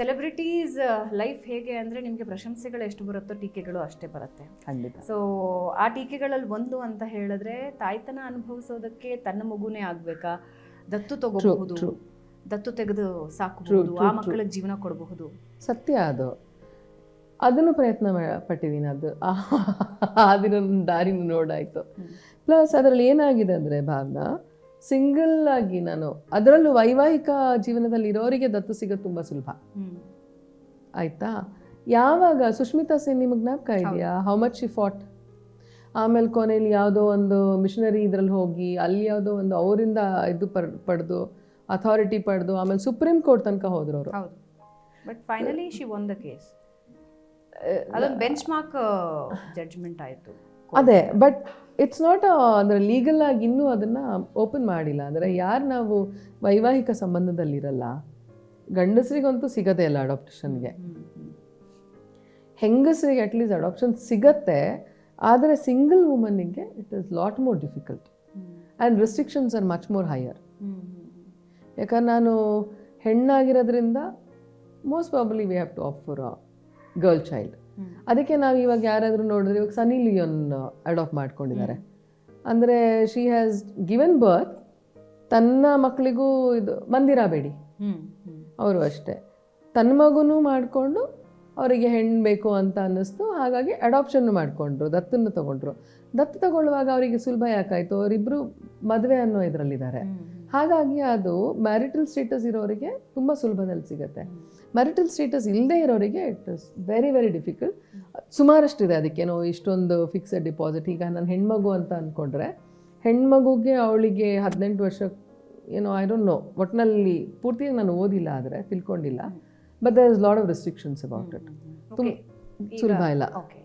Celebrities life ಹೇಗೆ ಅಂದರೆ ನಿಮಗೆ ಪ್ರಶಂಸೆಗಳು ಎಷ್ಟು ಬರುತ್ತೋ ಟೀಕೆಗಳು ಅಷ್ಟೇ ಬರುತ್ತೆ. ಖಂಡಿತ. ಸೊ ಆ ಟೀಕೆಗಳಲ್ಲಿ ಒಂದು ಅಂತ ಹೇಳಿದ್ರೆ ತಾಯ್ತನ ಅನುಭವಿಸೋದಕ್ಕೆ ತನ್ನ ಮಗುನೇ ಆಗ್ಬೇಕಾ? ದತ್ತು ತಗೋಬಹುದು. ದತ್ತು ತೆಗೆದು ಸಾಕಬಹುದು. ಆ ಮಕ್ಕಳ ಮಕ್ಕಳಿಗೆ ಜೀವನ ಕೊಡಬಹುದು. ಸತ್ಯ ಅದು. ಅದನ್ನು ಪ್ರಯತ್ನ ಪಟ್ಟಿದ್ದೀನಿ ಅದು ಆ ದಿನ ದಾರಿನ ನೋಡಾಯ್ತು. ಪ್ಲಸ್ ಅದರಲ್ಲಿ ಏನಾಗಿದೆ ಅಂದರೆ ಭಾವನಾ ಸಿಂಗಲ್ ಆಗಿ ನಾನು ಅದರಲ್ಲೂ ವೈವಾಹಿಕ ಜೀವನದಲ್ಲಿ ಇರೋರಿಗೆ ದತ್ತು ಸಿಗೋದು ತುಂಬ ಸುಲಭ. ಆಯ್ತಾ? ಯಾವಾಗ ಸುಷ್ಮಿತಾ ಸೇನ್ ನಿಮಗೆ ಜ್ಞಾಪಕ ಇದೆಯಾ? ಹೌ ಮಚ್ ಶಿ ಫಾಟ್ ಆಮೇಲೆ ಕೊನೆಯಲ್ಲಿ ಯಾವುದೋ ಒಂದು ಮಿಷನರಿ ಇದ್ರಲ್ಲಿ ಹೋಗಿ ಅಲ್ಲಿ ಯಾವುದೋ ಒಂದು ಅವರಿಂದ ಇದು ಪಡೆದು ಅಥಾರಿಟಿ ಪಡೆದು ಆಮೇಲೆ ಸುಪ್ರೀಂ ಕೋರ್ಟ್ ತನಕ ಹೋದ್ರು ಅವರು but finally she won the case ಅದೊಂದು ಬೆಂಚ್ ಮಾರ್ಕ್ ಜಡ್ಜ್ಮೆಂಟ್ ಆಯಿತು. ಅದೇ ಬಟ್ ಇಟ್ಸ್ ನಾಟ್ ಅಂದರೆ ಲೀಗಲ್ ಆಗಿ ಇನ್ನೂ ಅದನ್ನು ಓಪನ್ ಮಾಡಿಲ್ಲ. ಅಂದರೆ ಯಾರು ನಾವು ವೈವಾಹಿಕ ಸಂಬಂಧದಲ್ಲಿರಲ್ಲ ಗಂಡಸರಿಗಂತೂ ಸಿಗದೇ ಇಲ್ಲ ಅಡಾಪ್ಟೇಷನ್ಗೆ ಹೆಂಗಸರಿಗೆ ಅಟ್ಲೀಸ್ಟ್ ಅಡಾಪ್ಷನ್ ಸಿಗತ್ತೆ ಆದರೆ single ವುಮನ್ನಿಗೆ it is lot more difficult and restrictions are much more higher ಯಾಕಂದ್ರೆ ನಾನು ಹೆಣ್ಣಾಗಿರೋದ್ರಿಂದ most probably we have to opt for a girl child ಅದಕ್ಕೆ ನಾವು ಇವಾಗ ಯಾರಾದರೂ ನೋಡಿದ್ರೆ ಇವಾಗ ಸನಿ ಲಿಯೋನ್ ಅಡಾಪ್ಟ್ ಮಾಡ್ಕೊಂಡಿದ್ದಾರೆ. ಅಂದರೆ ಶಿ ಹ್ಯಾಸ್ ಗಿವನ್ ಬರ್ತ್ ತನ್ನ ಮಕ್ಕಳಿಗೂ ಇದು ಮಂದಿರ ಬೇಡಿ. ಅವರು ಅಷ್ಟೇ. ತನ್ನ ಮಗುನೂ ಮಾಡಿಕೊಂಡು ಅವರಿಗೆ ಹೆಣ್ಣು ಬೇಕು ಅಂತ ಅನ್ನಿಸ್ತು. ಹಾಗಾಗಿ ಅಡಾಪ್ಷನ್ನು ಮಾಡಿಕೊಂಡ್ರು ದತ್ತನ್ನು ತಗೊಂಡ್ರು. ದತ್ತು ತಗೊಳ್ಳುವಾಗ ಅವರಿಗೆ ಸುಲಭ ಯಾಕಾಯಿತು? ಅವರಿಬ್ಬರು ಮದುವೆ ಅನ್ನೋ ಇದರಲ್ಲಿದ್ದಾರೆ. ಹಾಗಾಗಿ ಅದು ಮ್ಯಾರಿಟಲ್ ಸ್ಟೇಟಸ್ ಇರೋರಿಗೆ ತುಂಬ ಸುಲಭದಲ್ಲಿ ಸಿಗುತ್ತೆ. ಮ್ಯಾರಿಟಲ್ ಸ್ಟೇಟಸ್ ಇಲ್ಲದೆ ಇರೋರಿಗೆ it is very very difficult ಸುಮಾರಷ್ಟಿದೆ ಅದಕ್ಕೇನೋ ಇಷ್ಟೊಂದು ಫಿಕ್ಸೆಡ್ ಡಿಪಾಸಿಟ್ ಈಗ ನನ್ನ ಹೆಣ್ಮಗು ಅಂತ ಅಂದ್ಕೊಂಡ್ರೆ ಹೆಣ್ಮಗುಗೆ ಅವಳಿಗೆ ಹದಿನೆಂಟು ವರ್ಷ ಏನೋ ಐ ಡೋಂಟ್ ನೋ ಒಟ್ಟಿನಲ್ಲಿ ಪೂರ್ತಿಯಾಗಿ ನಾನು ಓದಿಲ್ಲ ಆದರೆ ತಿಳ್ಕೊಂಡಿಲ್ಲ. But there is lot of restrictions about it ತುಂಬ ಸುಲಭ ಇಲ್ಲ. ಓಕೆ